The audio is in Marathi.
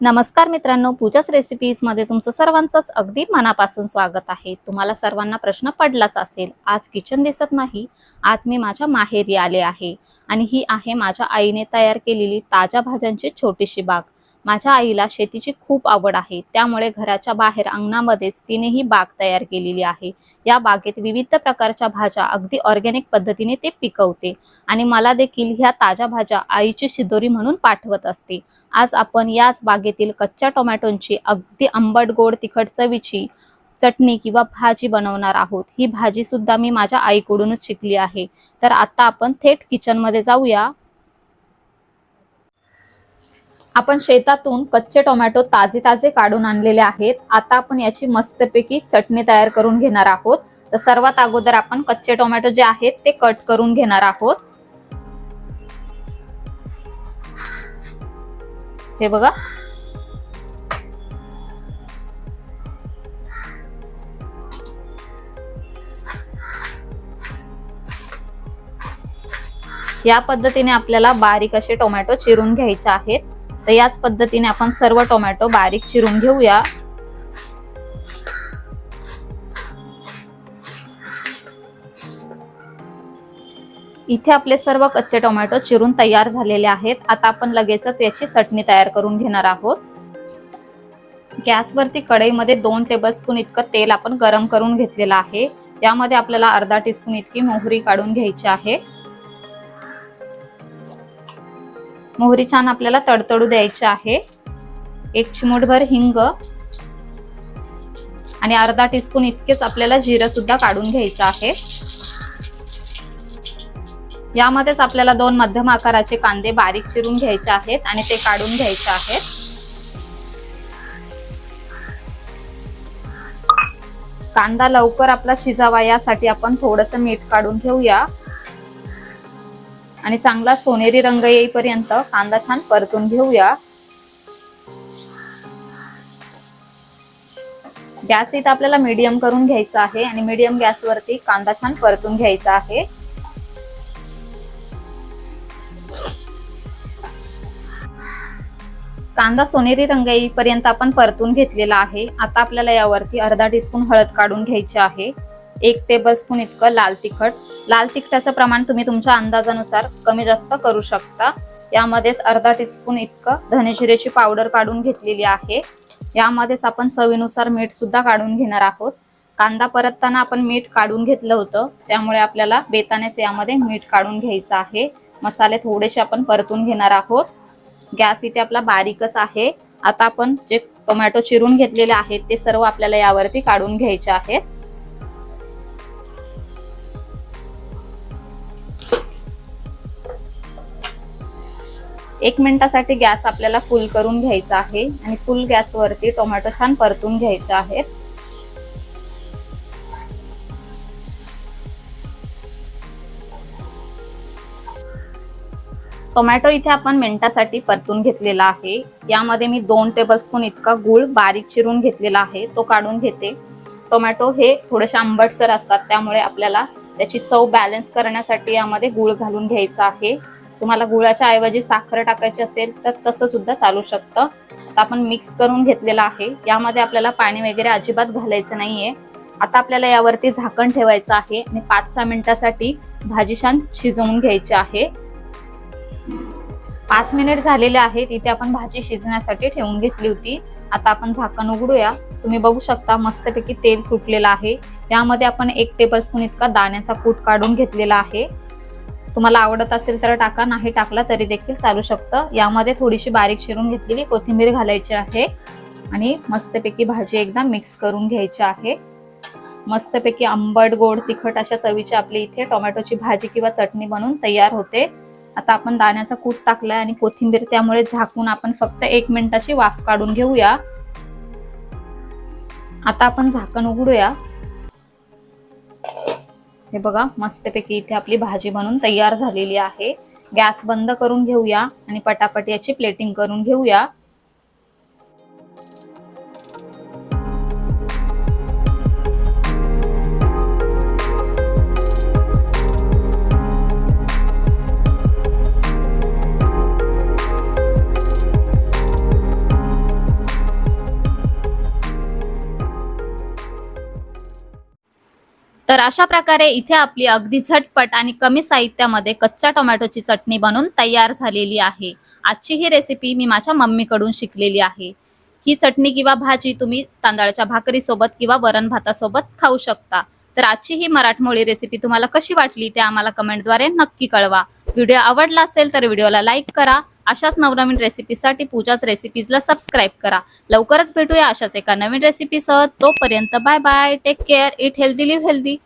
नमस्कार मित्रांनो पूजाच रेसिपीजमध्ये तुमचं सर्वांचंच अगदी मनापासून स्वागत आहे. तुम्हाला सर्वांना प्रश्न पडलाच असेल आज किचन दिसत नाही आज मी माझ्या माहेरी आले आहे आणि ही आहे माझ्या आईने तयार केलेली ताज्या भाज्यांची छोटीशी बाग. माझ्या आईला शेतीची खूप आवड आहे. त्यामुळे घराच्या बाहेर अंगणामध्येच तिने ही बाग तयार केलेली आहे. या बागेत विविध प्रकारच्या भाज्या अगदी ऑर्गॅनिक पद्धतीने ते पिकवते आणि मला देखील ह्या ताज्या भाज्या आईची शिदोरी म्हणून पाठवत असते. आज आपण याच बागेतील कच्च्या टोमॅटोंची अगदी आंबट गोड तिखट चवीची चटणी किंवा भाजी बनवणार आहोत. ही भाजी सुद्धा मी माझ्या आईकडूनच शिकली आहे. तर आता आपण थेट किचनमध्ये जाऊया. आपण शेतातून कच्चे टोमॅटो ताजे ताजे काढून आणलेले आहेत. आता आपण याची मस्तपैकी चटणी तयार करून घेणार आहोत. तर सर्वात अगोदर आपण कच्चे टोमॅटो जे आहेत ते कट करून घेणार आहोत. हे बघा. या पद्धतीने आपल्याला बारीक असे टोमॅटो चिरून घ्यायचे आहेत. तर याच पद्धतीने आपण सर्व टोमॅटो बारीक चिरून घेऊया. इथे आपले सर्व कच्चे टोमॅटो चिरून तयार झालेले आहेत. आता आपण लगेचच याची चटणी तयार करून घेणार आहोत. गॅसवरती कढईमध्ये दोन टेबलस्पून इतकं तेल आपण गरम करून घेतलेलं आहे. त्यामध्ये आपल्याला अर्धा टीस्पून इतकी मोहरी काढून घ्यायची आहे. मोहरी छान आपल्याला तडतडू द्यायची आहे. एक चिमूटभर हिंग आणि अर्धा टीस्पून इतकेच आपल्याला जिरं सुद्धा काढून घ्यायचं आहे. यामध्येच आपल्याला दोन मध्यम आकाराचे कांदे बारीक चिरून घ्यायचे आहेत आणि ते काढून घ्यायचे आहेत. कांदा लवकर आपला शिजावा यासाठी आपण थोडस मीठ काढून घेऊया. आणि चांगला सोनेरी रंग येईपर्यंत कांदा छान परतून घेऊया. गॅस इथं आपल्याला मीडियम करून घ्यायचा आहे आणि मीडियम गॅसवरती कांदा छान परतून घ्यायचा आहे. कांदा सोनेरी रंग येईपर्यंत आपण परतून घेतलेला आहे. आता आपल्याला यावरती अर्धा टीस्पून हळद काढून घ्यायची आहे. एक टेबल स्पून इतकं लाल तिखट. लाल तिखटाचं प्रमाण तुम्ही तुमच्या अंदाजानुसार कमी जास्त करू शकता. यामध्येच अर्धा टीस्पून इतकं धनेजिरेची पावडर काढून घेतलेली आहे. यामध्येच आपण चवीनुसार मीठ सुद्धा काढून घेणार आहोत. कांदा परतताना आपण मीठ काढून घेतलं होतं. त्यामुळे आपल्याला बेतानेच यामध्ये मीठ काढून घ्यायचं आहे. मसाले थोडेसे आपण परतून घेणार आहोत. गॅस इथे आपला बारीकच आहे. आता आपण जे टोमॅटो चिरून घेतलेले आहेत ते सर्व आपल्याला यावरती काढून घ्यायचे आहेत. एक मिनिटासाठी गॅस आपल्याला फुल करून घ्यायचा आहे आणि फुल गॅसवरती टोमॅटो छान परतून घ्यायचे आहेत. टोमॅटो इथे आपण मिनिटासाठी परतून घेतलेला आहे. यामध्ये मी दोन टेबलस्पून इतका गूळ बारीक चिरून घेतलेला आहे तो काढून घेते. टोमॅटो हे थोडेसे आंबटसर असतात त्यामुळे आपल्याला त्याची चव बॅलन्स करण्यासाठी यामध्ये गूळ घालून घ्यायचा आहे. तुम्हाला गुळाच्या ऐवजी साखर टाकायची असेल तर तसं सुद्धा चालू शकतं. आता आपण मिक्स करून घेतलेलं आहे. यामध्ये आपल्याला पाणी वगैरे अजिबात घालायचं नाहीये. आता आपल्याला यावरती झाकण ठेवायचं आहे. आणि पाच सहा मिनिटासाठी भाजी छान शिजवून घ्यायची आहे. पाच मिनिट झालेले आहेत. इथे आपण भाजी शिजण्यासाठी ठेवून घेतली होती. आता आपण झाकण उघडूया. तुम्ही बघू शकता मस्तपैकी तेल सुटलेलं आहे. यामध्ये आपण एक टेबल स्पून इतका दाण्याचा कूट काढून घेतलेला आहे. तुम्हाला आवडत असेल तर टाका नाही टाकला तरी देखील चालू शकतं. यामध्ये थोडीशी बारीक शिरून घेतलेली कोथिंबीर घालायची आहे आणि मस्तपैकी भाजी एकदा मिक्स करून घ्यायची आहे. मस्तपैकी आंबट गोड तिखट अशा चवीची आपली इथे टोमॅटोची भाजी किंवा चटणी बनवून तयार होते. आता आपण दाण्याचा कूट टाकलाय आणि कोथिंबीर त्यामुळे झाकून आपण फक्त एक मिनिटाची वाफ काढून घेऊया. आता आपण झाकण उघडूया. हे बघा मस्तपैकी इथे आपली भाजी बनून तयार झालेली आहे. गॅस बंद करून घेऊया आणि पटापट याची प्लेटिंग करून घेऊया. तर अशा प्रकारे इथे आपली अगदी झटपट आणि कमी साहित्यामध्ये कच्च्या टोमॅटोची चटणी बनून तयार झालेली आहे. आजची ही रेसिपी मी माझ्या मम्मीकडून शिकलेली आहे. ही चटणी किंवा भाजी तुम्ही तांदळाच्या भाकरीसोबत किंवा वरण भातासोबत खाऊ शकता. तर आजची ही मराठमोळी रेसिपी तुम्हाला कशी वाटली ते आम्हाला कमेंटद्वारे नक्की कळवा. व्हिडिओ आवडला असेल तर व्हिडिओला लाईक करा. अशाच नवनवीन रेसिपीसाठी पूजाच रेसिपीजला सबस्क्राईब करा. लवकरच भेटूया अशाच एका नवीन रेसिपीसह तोपर्यंत bye bye take care eat healthy live healthy